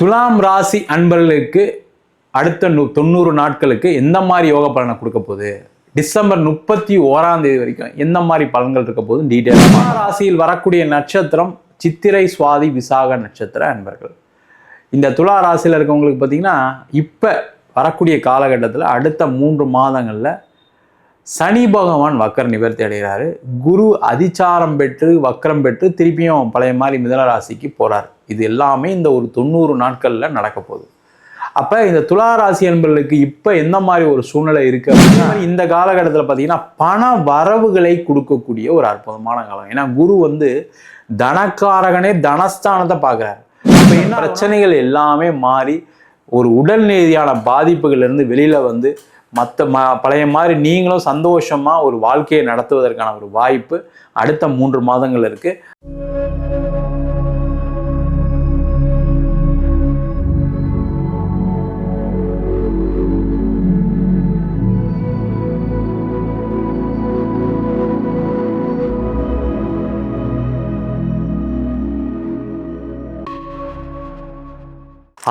துலாம் ராசி அன்பர்களுக்கு அடுத்த நூ தொண்ணூறு நாட்களுக்கு எந்த மாதிரி யோக பலனை கொடுக்க போகுது? டிசம்பர் முப்பத்தி ஓராம் தேதி வரைக்கும் எந்த மாதிரி பலன்கள் இருக்க போதும் டீட்டெயில் ராசியில் வரக்கூடிய நட்சத்திரம் சித்திரை சுவாதி விசாக நட்சத்திர அன்பர்கள். இந்த துலா ராசியில் இருக்கவங்களுக்கு பார்த்தீங்கன்னா இப்போ வரக்கூடிய காலகட்டத்தில் அடுத்த மூன்று மாதங்களில் சனி பகவான் வக்கர நிவர்த்தி அடைகிறாரு. குரு அதிச்சாரம் பெற்று வக்கரம் பெற்று திருப்பியும் பழைய மாதிரி மிதன ராசிக்கு போறார். இது எல்லாமே இந்த ஒரு தொண்ணூறு நாட்களில் நடக்க போகுது. அப்போ இந்த துலா ராசி என்பர்களுக்கு இப்போ எந்த மாதிரி ஒரு சூழ்நிலை இருக்கு அப்படின்னா இந்த காலகட்டத்தில் பார்த்தீங்கன்னா பண வரவுகளை கொடுக்கக்கூடிய ஒரு அற்புதமான காலம். ஏன்னா குரு வந்து தனக்காரகனே தனஸ்தானத்தை பார்க்குறாரு அப்போ என்ன பிரச்சனைகள் எல்லாமே மாறி ஒரு உடல் ரீதியான பாதிப்புகள்ல இருந்து வெளியில வந்து மற்ற ம பழைய மாதிரி நீங்களும் சந்தோஷமாக ஒரு வாழ்க்கையை நடத்துவதற்கான ஒரு வாய்ப்பு அடுத்த மூன்று மாதங்கள் இருக்குது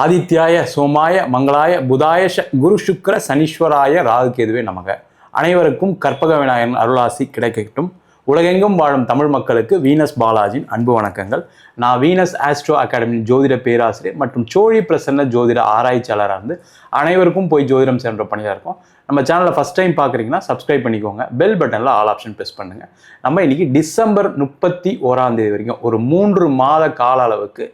ஆதித்யாய சோமாய மங்களாய புதாய குரு சுக்கர சனீஸ்வராய ராகுகேதுவே நமக. அனைவருக்கும் கற்பக விநாயகன் அருளாசி கிடைக்கட்டும். உலகெங்கும் வாழும் தமிழ் மக்களுக்கு வீனஸ் பாலாஜியின் அன்பு வணக்கங்கள். நான் வீனஸ் ஆஸ்ட்ரோ அகாடமி ஜோதிட பேராசிரியர் மற்றும் சோழி பிரசன்ன ஜோதிட ஆராய்ச்சியாளராக இருந்து அனைவருக்கும் போய் ஜோதிடம் சென்ற பணியாக இருக்கும். நம்ம சேனலை ஃபஸ்ட் டைம் பார்க்குறீங்கன்னா சப்ஸ்கிரைப் பண்ணிக்கோங்க. பெல் பட்டனில் ஆல் ஆப்ஷன் ப்ரெஸ் பண்ணுங்கள் நம்ம இன்றைக்கி டிசம்பர் முப்பத்தி ஓராந்தேதி வரைக்கும் ஒரு மூன்று மாத கால அளவுக்கு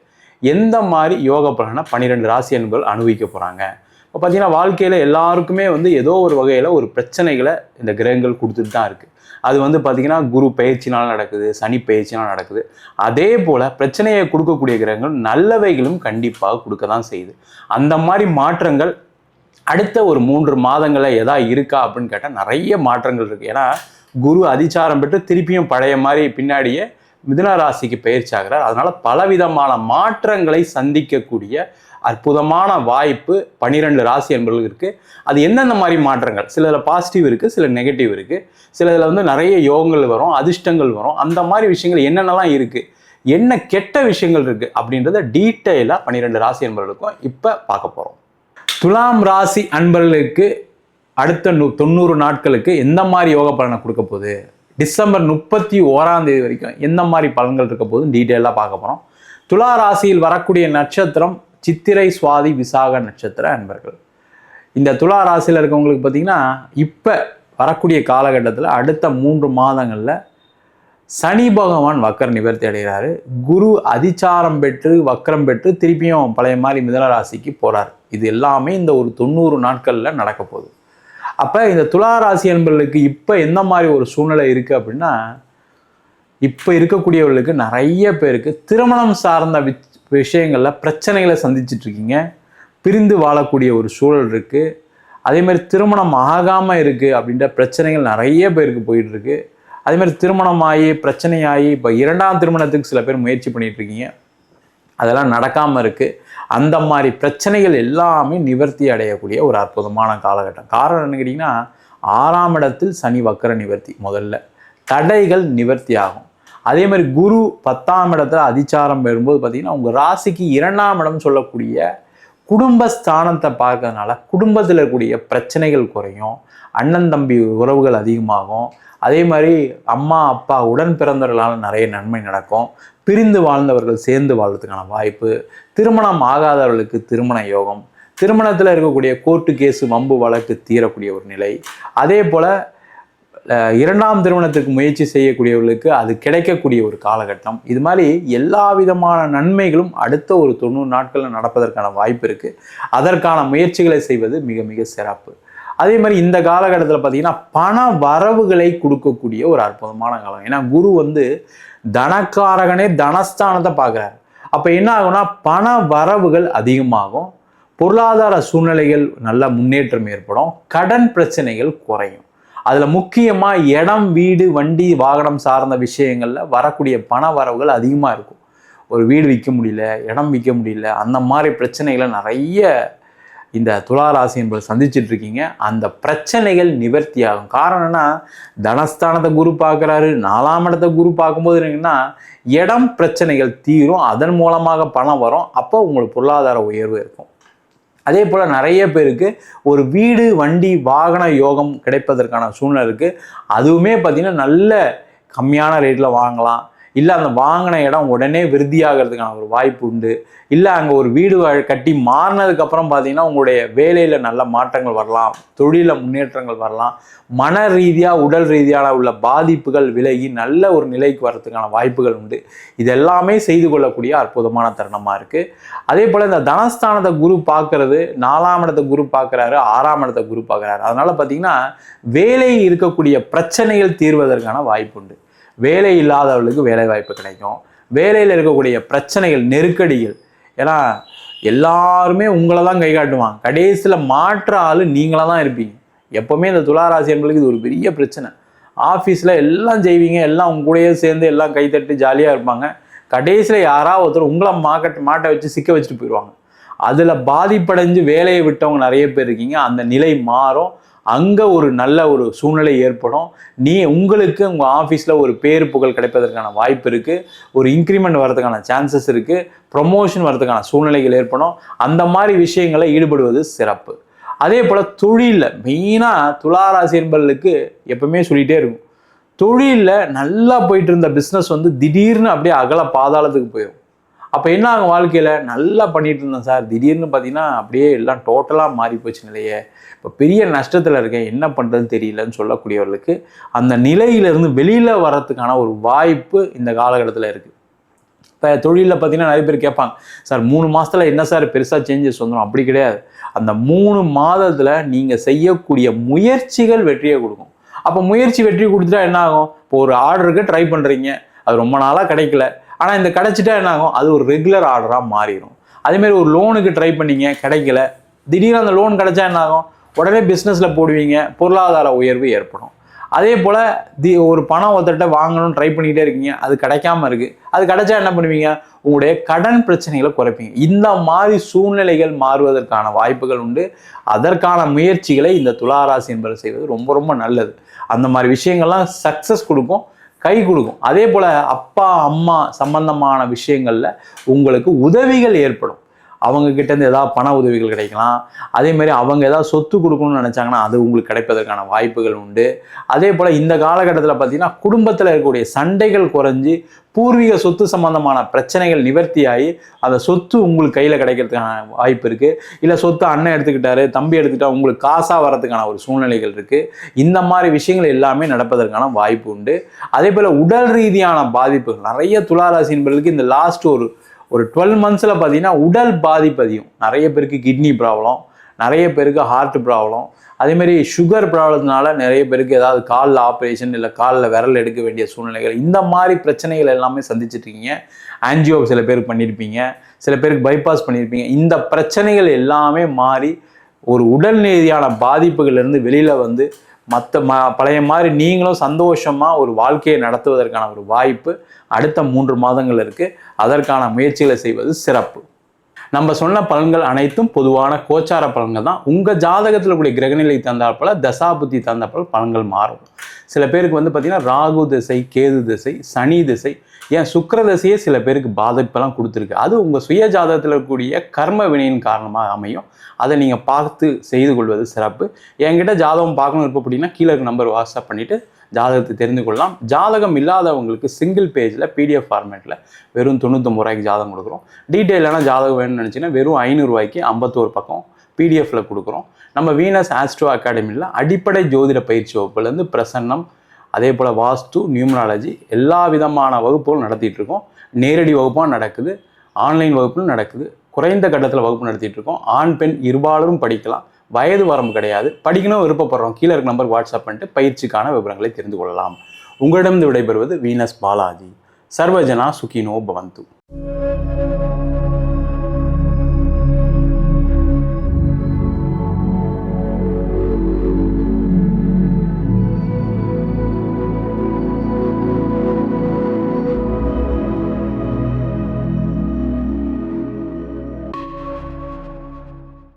எந்த மாதிரி யோக பலனை பன்னிரெண்டு ராசி அன்பர்கள் அனுபவிக்க போகிறாங்க இப்போ பார்த்தீங்கன்னா வாழ்க்கையில் எல்லாருக்குமே வந்து ஏதோ ஒரு வகையில் ஒரு பிரச்சனைகளை இந்த கிரகங்கள் கொடுத்துட்டு தான் இருக்குது அது வந்து பார்த்திங்கன்னா குரு பயிற்சினால் நடக்குது சனி பயிற்சினால் நடக்குது. அதே போல் பிரச்சனையை கொடுக்கக்கூடிய கிரகங்கள் நல்லவைகளும் கண்டிப்பாக கொடுக்க தான் செய்யுது. அந்த மாதிரி மாற்றங்கள் அடுத்த ஒரு மூன்று மாதங்களில் எதா இருக்கா அப்படின்னு கேட்டால் நிறைய மாற்றங்கள் இருக்குது ஏன்னா குரு அதிச்சாரம் பெற்று திருப்பியும் பழைய மாதிரி பின்னாடியே மிதுன ராசிக்கு பயிற்சி ஆகிறார் அதனால பலவிதமான மாற்றங்களை சந்திக்கக்கூடிய அற்புதமான வாய்ப்பு பன்னிரெண்டு ராசி என்பவர்களுக்கு இருக்குது அது எந்தெந்த மாதிரி மாற்றங்கள்? சிலதில் பாசிட்டிவ் இருக்கு சில நெகட்டிவ் இருக்கு. சிலதில் வந்து நிறைய யோகங்கள் வரும் அதிர்ஷ்டங்கள் வரும். அந்த மாதிரி விஷயங்கள் என்னென்னலாம் இருக்கு? என்ன கெட்ட விஷயங்கள் இருக்கு? அப்படின்றத டீட்டெயிலாக பன்னிரெண்டு ராசி என்பவர்களுக்கும் இப்போ பார்க்க போகிறோம் துலாம் ராசி அன்பர்களுக்கு அடுத்த நூ தொண்ணூறு நாட்களுக்கு எந்த மாதிரி யோக பலனை கொடுக்க போகுது? டிசம்பர் முப்பத்தி ஓராம் தேதி வரைக்கும் எந்த மாதிரி பலன்கள் இருக்க போதும் டீட்டெயிலாக பார்க்க போகிறோம் துலா ராசியில் வரக்கூடிய நட்சத்திரம் சித்திரை சுவாதி விசாக நட்சத்திர அன்பர்கள். இந்த துலா ராசியில் இருக்கவங்களுக்கு பார்த்தீங்கன்னா இப்போ வரக்கூடிய காலகட்டத்தில் அடுத்த மூன்று மாதங்களில் சனி பகவான் வக்கர நிவர்த்தி அடைகிறாரு. குரு அதிச்சாரம் பெற்று வக்கரம் பெற்று திருப்பியும் பழைய மாதிரி மிதன ராசிக்கு போகிறார் இது எல்லாமே இந்த ஒரு தொண்ணூறு நாட்களில் நடக்க போகுது. அப்போ இந்த துலா ராசி என்பர்களுக்கு இப்போ எந்த மாதிரி ஒரு சூழ்நிலை இருக்குது அப்படின்னா இப்போ இருக்கக்கூடியவர்களுக்கு நிறைய பேருக்கு திருமணம் சார்ந்த வி விஷயங்களில் பிரச்சனைகளை சந்திச்சிட்டு இருக்கீங்க. பிரிந்து வாழக்கூடிய ஒரு சூழல் இருக்குது அதே மாதிரி திருமணம் ஆகாமல் இருக்குது அப்படின்ற பிரச்சனைகள் நிறைய பேருக்கு போயிட்டுருக்கு அதேமாதிரி அதே மாதிரி திருமணம் ஆகி பிரச்சனையாகி இப்போ இரண்டாம் திருமணத்துக்கு சில பேர் முயற்சி பண்ணிகிட்ருக்கீங்க இருக்கீங்க. அதெல்லாம் நடக்காமல் இருக்குது அந்த மாதிரி பிரச்சனைகள் எல்லாமே நிவர்த்தி அடையக்கூடிய ஒரு அற்புதமான காலகட்டம். காரணம் என்ன கேட்டிங்கன்னா ஆறாம் இடத்தில் சனி வக்கர நிவர்த்தி முதல்ல. தடைகள் நிவர்த்தி ஆகும். அதே மாதிரி குரு பத்தாம் இடத்துல அதிச்சாரம் பெறும்போது பார்த்தீங்கன்னா உங்கள் ராசிக்கு இரண்டாம் இடம் சொல்லக்கூடிய குடும்பஸ்தானத்தை பார்க்கறதுனால குடும்பத்தில் இருக்கக்கூடிய பிரச்சனைகள் குறையும். அண்ணன் தம்பி உறவுகள் அதிகமாகும். அதே மாதிரி அம்மா அப்பா உடன் பிறந்தவர்களால் நிறைய நன்மை நடக்கும். பிரிந்து வாழ்ந்தவர்கள் சேர்ந்து வாழ்றதுக்கான வாய்ப்பு. திருமணம் ஆகாதவர்களுக்கு திருமண யோகம். திருமணத்தில் இருக்கக்கூடிய கோர்ட்டு கேஸு வம்பு வழக்கு தீரக்கூடிய ஒரு நிலை. அதே போல் இரண்டாம் திருமணத்துக்கு முயற்சி செய்யக்கூடியவர்களுக்கு அது கிடைக்கக்கூடிய ஒரு காலகட்டம். இது மாதிரி எல்லா விதமான நன்மைகளும் அடுத்த ஒரு தொண்ணூறு நாட்களில் நடப்பதற்கான வாய்ப்பு இருக்குது அதற்கான முயற்சிகளை செய்வது மிக மிக சிறப்பு. அதே மாதிரி இந்த காலகட்டத்தில் பார்த்தீங்கன்னா பண வரவுகளை கொடுக்கக்கூடிய ஒரு அற்புதமான காலம். ஏன்னா குரு வந்து தனக்காரகனே தனஸ்தானத்தை பார்க்குறாரு. அப்போ என்ன ஆகும்னா பண வரவுகள் அதிகமாகும். பொருளாதார சூழ்நிலைகள் நல்ல முன்னேற்றம் ஏற்படும். கடன் பிரச்சனைகள் குறையும். அதில் முக்கியமாக இடம் வீடு வண்டி வாகனம் சார்ந்த விஷயங்களில் வரக்கூடிய பண வரவுகள் அதிகமாக இருக்கும். ஒரு வீடு விற்க முடியல இடம் விற்க முடியல அந்த மாதிரி பிரச்சனைகளை நிறைய இந்த துலா ராசி என்பது சந்திச்சுட்டு இருக்கீங்க. அந்த பிரச்சனைகள் நிவர்த்தி ஆகும் தனஸ்தானத்தை குரு பார்க்குறாரு. நாலாம் இடத்தை குரு பார்க்கும்போது என்னங்கன்னா இடம் பிரச்சனைகள் தீரும். அதன் மூலமாக பணம் வரும். அப்போ உங்களுக்கு பொருளாதார உயர்வு இருக்கும். அதே போல் நிறைய பேருக்கு ஒரு வீடு வண்டி வாகன யோகம் கிடைப்பதற்கான சூழ்நிலை இருக்குது அதுவுமே பார்த்திங்கன்னா நல்ல கம்மியான ரேட்டில் வாங்கலாம். இல்லை அந்த வாங்கின இடம் உடனே விருத்தியாகிறதுக்கான ஒரு வாய்ப்பு உண்டு. இல்லை அங்கே ஒரு வீடு கட்டி மாறினதுக்கப்புறம் பார்த்தீங்கன்னா உங்களுடைய வேலையில் நல்ல மாற்றங்கள் வரலாம் தொழிலில் முன்னேற்றங்கள் வரலாம் மன ரீதியாக உடல் ரீதியான உள்ள பாதிப்புகள் விலகி நல்ல ஒரு நிலைக்கு வர்றதுக்கான வாய்ப்புகள் உண்டு. இது எல்லாமே செய்து கொள்ளக்கூடிய அற்புதமான தருணமாக இருக்குது அதே போல் இந்த தனஸ்தானத்தை குரு பார்க்கறது நாலாம் இடத்தை குரு பார்க்குறாரு ஆறாம் இடத்தை குரு பார்க்குறாரு. அதனால் பார்த்தீங்கன்னா வேலை இருக்கக்கூடிய பிரச்சனைகள் தீர்வதற்கான வாய்ப்பு உண்டு. வேலை இல்லாதவர்களுக்கு வேலை வாய்ப்பு கிடைக்கும். வேலையில் இருக்கக்கூடிய பிரச்சனைகள் நெருக்கடிகள் ஏன்னா எல்லாருமே உங்களை தான் கை காட்டுவாங்க. கடைசியில் மாற்ற ஆள் நீங்களாக தான் இருப்பீங்க. எப்போவுமே இந்த துளாராசி என்பதுக்கு இது ஒரு பெரிய பிரச்சனை. ஆஃபீஸில் எல்லாம் செய்வீங்க எல்லாம் உங்க கூடயே சேர்ந்து எல்லாம் கைத்தட்டு ஜாலியாக இருப்பாங்க. கடைசியில் யாராவது ஒருத்தர் உங்களை மாக்கட் மாட்டை வச்சு சிக்க வச்சுட்டு போயிடுவாங்க. அதில் பாதிப்படைஞ்சு வேலையை விட்டவங்க நிறைய பேர் இருக்கீங்க. அந்த நிலை மாறும். அங்கே ஒரு நல்ல ஒரு சூழ்நிலை ஏற்படும். நீ உங்களுக்கு உங்கள் ஆஃபீஸில் ஒரு பேர் புகழ் கிடைப்பதற்கான வாய்ப்பு இருக்குது ஒரு இன்க்ரிமெண்ட் வரதுக்கான சான்சஸ் இருக்குது ப்ரொமோஷன் வரதுக்கான சூழ்நிலைகள் ஏற்படும். அந்த மாதிரி விஷயங்களை ஈடுபடுவது சிறப்பு. அதே போல் தொழிலில் மெயினாக துளாராசி என்பர்களுக்கு எப்பவுமே சொல்லிகிட்டே இருக்கும். தொழிலில் நல்லா போயிட்டு இருந்த பிஸ்னஸ் வந்து திடீர்னு அப்படியே அகல பாதாளத்துக்கு போயிடும் அப்போ என்ன ஆகும் வாழ்க்கையில்? நல்லா பண்ணிகிட்டு இருந்தேன் சார். திடீர்னு பார்த்தீங்கன்னா அப்படியே எல்லாம் டோட்டலாக மாறி போச்சு நிலையே. இப்போ பெரிய நஷ்டத்தில் இருக்கேன். என்ன பண்ணுறதுன்னு தெரியலன்னு சொல்லக்கூடியவர்களுக்கு அந்த நிலையிலிருந்து வெளியில் வர்றதுக்கான ஒரு வாய்ப்பு இந்த காலகட்டத்தில் இருக்குது இப்போ தொழிலில் பார்த்தீங்கன்னா நிறைய பேர் கேட்பாங்க சார் மூணு மாதத்தில் என்ன சார் பெருசாக சேஞ்சஸ் வந்துடும் அப்படி கிடையாது. அந்த மூணு மாதத்தில் நீங்கள் செய்யக்கூடிய முயற்சிகள் வெற்றியை கொடுக்கும். அப்போ முயற்சி வெற்றி கொடுத்துட்டா என்ன ஆகும்? இப்போ ஒரு ஆர்டருக்கு ட்ரை பண்ணுறீங்க அது ரொம்ப நாளாக கிடைக்கல. ஆனால் இந்த கிடைச்சிட்டா என்ன ஆகும் அது ஒரு ரெகுலர் ஆர்டராக மாறிடும் அதேமாரி ஒரு லோனுக்கு ட்ரை பண்ணீங்க கிடைக்கல. திடீர்னு அந்த லோன் கிடைச்சா என்ன ஆகும் உடனே பிஸ்னஸில் போடுவீங்க. பொருளாதார உயர்வு ஏற்படும். அதே போல் தி ஒரு பணம் ஒருத்தர்கிட்ட வாங்கணும்னு ட்ரை பண்ணிக்கிட்டே இருக்கீங்க. அது கிடைக்காம இருக்குது அது கிடைச்சா என்ன பண்ணுவீங்க? உங்களுடைய கடன் பிரச்சனைகளை குறைப்பீங்க. இந்த மாதிரி சூழ்நிலைகள் மாறுவதற்கான வாய்ப்புகள் உண்டு. அதற்கான முயற்சிகளை இந்த துளாராசி என்பது செய்வது ரொம்ப ரொம்ப நல்லது. அந்த மாதிரி விஷயங்கள்லாம் சக்ஸஸ் கொடுக்கும். கை கொடுக்கும். அதே போல் அப்பா அம்மா சம்பந்தமான விஷயங்களில் உங்களுக்கு உதவிகள் ஏற்படும். அவங்க கிட்ட ஏதாவது பண உதவிகள் கிடைக்கலாம். அதே மாதிரி அவங்க ஏதாவது சொத்து கொடுக்கணும்னு நினச்சாங்கன்னா அது உங்களுக்கு கிடைப்பதற்கான வாய்ப்புகள் உண்டு. அதே போல் இந்த காலகட்டத்தில் பார்த்தீங்கன்னா குடும்பத்தில் இருக்கக்கூடிய சண்டைகள் குறைஞ்சி பூர்வீக சொத்து சம்பந்தமான பிரச்சனைகள் நிவர்த்தியாகி அந்த சொத்து உங்களுக்கு கையில் கிடைக்கிறதுக்கான வாய்ப்பு இருக்குது இல்லை சொத்து அண்ணன் எடுத்துக்கிட்டாரு தம்பி எடுத்துக்கிட்டா உங்களுக்கு காசாக வரதுக்கான ஒரு சூழ்நிலைகள் இருக்குது இந்த மாதிரி விஷயங்கள் எல்லாமே நடப்பதற்கான வாய்ப்பு உண்டு. அதே போல் உடல் ரீதியான பாதிப்புகள் நிறைய துளாராசி என்பவர்களுக்கு இந்த லாஸ்ட் ஒரு ஒரு டுவெல் மந்த்ஸில் பார்த்தீங்கன்னா உடல் பாதிப்பு அதிகம். நிறைய பேருக்கு கிட்னி ப்ராப்ளம் நிறைய பேருக்கு ஹார்ட் ப்ராப்ளம் அதேமாரி சுகர் ப்ராப்ளத்தினால நிறைய பேருக்கு ஏதாவது காலில் ஆப்ரேஷன் இல்லை காலில் விரல் எடுக்க வேண்டிய சூழ்நிலைகள் இந்த மாதிரி பிரச்சனைகள் எல்லாமே சந்திச்சிட்ருக்கீங்க ஆன்ஜியோ சில பேருக்கு பண்ணியிருப்பீங்க. சில பேருக்கு பைபாஸ் பண்ணியிருப்பீங்க. இந்த பிரச்சனைகள் எல்லாமே மாறி ஒரு உடல் ரீதியான பாதிப்புகள்லேருந்து வெளியில் வந்து மற்ற ம பழைய மாதிரி நீங்களும் சந்தோஷமாக ஒரு வாழ்க்கையை நடத்துவதற்கான ஒரு வாய்ப்பு அடுத்த மூன்று மாதங்கள் இருக்குது அதற்கான முயற்சிகளை செய்வது சிறப்பு. நம்ம சொன்ன பலன்கள் அனைத்தும் பொதுவான கோச்சார பலன்கள் தான். உங்கள் ஜாதகத்தில் கூடிய கிரகநிலை தந்தாற்போல தசாபுத்தி தந்தாற்போல பலன்கள் மாறும். சில பேருக்கு வந்து பார்த்தீங்கன்னா ராகு திசை கேது திசை சனி திசை. ஏன்? சுக்கர திசையே சில பேருக்கு பாதிப்பெல்லாம் கொடுத்துருக்கு. அது உங்கள் சுய ஜாதகத்தில் இருக்கக்கூடிய கர்ம வினையின் காரணமாக அமையும். அதை நீங்கள் பார்த்து செய்து கொள்வது சிறப்பு. என்கிட்ட ஜாதகம் பார்க்கணும் இருப்போம் அப்படின்னா கீழே நம்பர் வாட்ஸ்அப் பண்ணிவிட்டு ஜாதகத்தை தெரிந்து கொள்ளலாம். ஜாதகம் இல்லாதவங்களுக்கு சிங்கிள் பேஜில் பிடிஎஃப் ஃபார்மேட்டில் வெறும் தொண்ணூத்தொம்பது ரூபாய்க்கு ஜாதகம் கொடுக்குறோம். டீட்டெயிலான ஜாதகம் வேணும்னு நினச்சிங்கன்னா வெறும் ஐநூறுரூவாய்க்கு ஐம்பத்தோரு பக்கம் பிடிஎஃப்ல கொடுக்குறோம். நம்ம வீனஸ் ஆஸ்ட்ரோ அகாடமியில் அடிப்படை ஜோதிட பயிற்சி வகுப்புலேருந்து பிரசன்னம் அதே போல் வாஸ்து நியூமராலஜி எல்லா விதமான வகுப்புகளும் நடத்திட்டு இருக்கோம். நேரடி வகுப்பாக நடக்குது ஆன்லைன் வகுப்பும் நடக்குது குறைந்த கட்டத்தில் வகுப்பு நடத்திட்டு இருக்கோம். ஆண் பெண் இருபாலரும் படிக்கலாம். வயது வரம்பு கிடையாது. படிக்கணும் விருப்பப்படுறோம். கீழே இருக்க நம்பர் வாட்ஸ்அப் பண்ணிட்டு பயிற்சிக்கான விவரங்களை தெரிந்து கொள்ளலாம். உங்களிடம் விடைபெறுவது வீனஸ் பாலாஜி சர்வஜனா சுகினோ பவந்து.